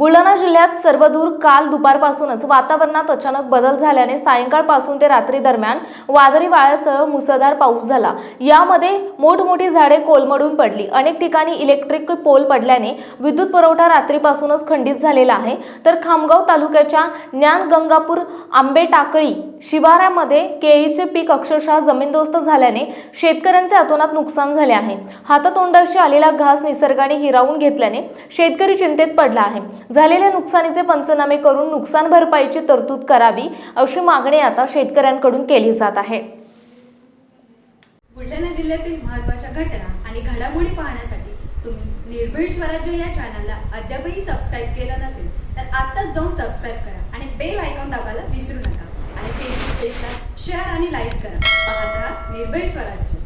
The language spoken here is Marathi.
बुलढाणा जिल्ह्यात सर्वदूर काल दुपारपासूनच वातावरणात अचानक बदल झाल्याने सायंकाळपासून ते रात्री दरम्यान वादळी वाळ्यासह मुसळधार पाऊस झाला. यामध्ये मोठमोठी झाडे कोलमडून पडली. अनेक ठिकाणी इलेक्ट्रिक पोल पडल्याने विद्युत पुरवठा रात्रीपासूनच खंडित झालेला आहे. तर खामगाव तालुक्याच्या ज्ञान गंगापूर आंबे टाकळी शिवारामध्ये केळीचे पीक अक्षरशः जमीनदोस्त झाल्याने शेतकऱ्यांचे अतोनात नुकसान झाले आहे. हातातोंडाशी आलेला घास निसर्गाने हिरावून घेतल्याने शेतकरी चिंतेत पडला आहे. झालेल्या नुकसानीचे पंचनामे करून नुकसान भरपाईची तरतूद करावी अशी मागणी आता शेतकऱ्यांकडून केली जात आहे. बुलढाणा जिल्ह्यातील महत्त्वाच्या घटना आणि घडामोडी पाहण्यासाठी तुम्ही निर्भीड स्वराज्य या चॅनलला अद्यापही सबस्क्राईब केलं नसेल तर आत्ताच जाऊन सबस्क्राईब करा आणि बेल आयकॉन दाबायला विसरू नका. आणि फेसबुक पेजला शेअर आणि लाईक करा. पाहत राहा निर्भीड स्वराज्य.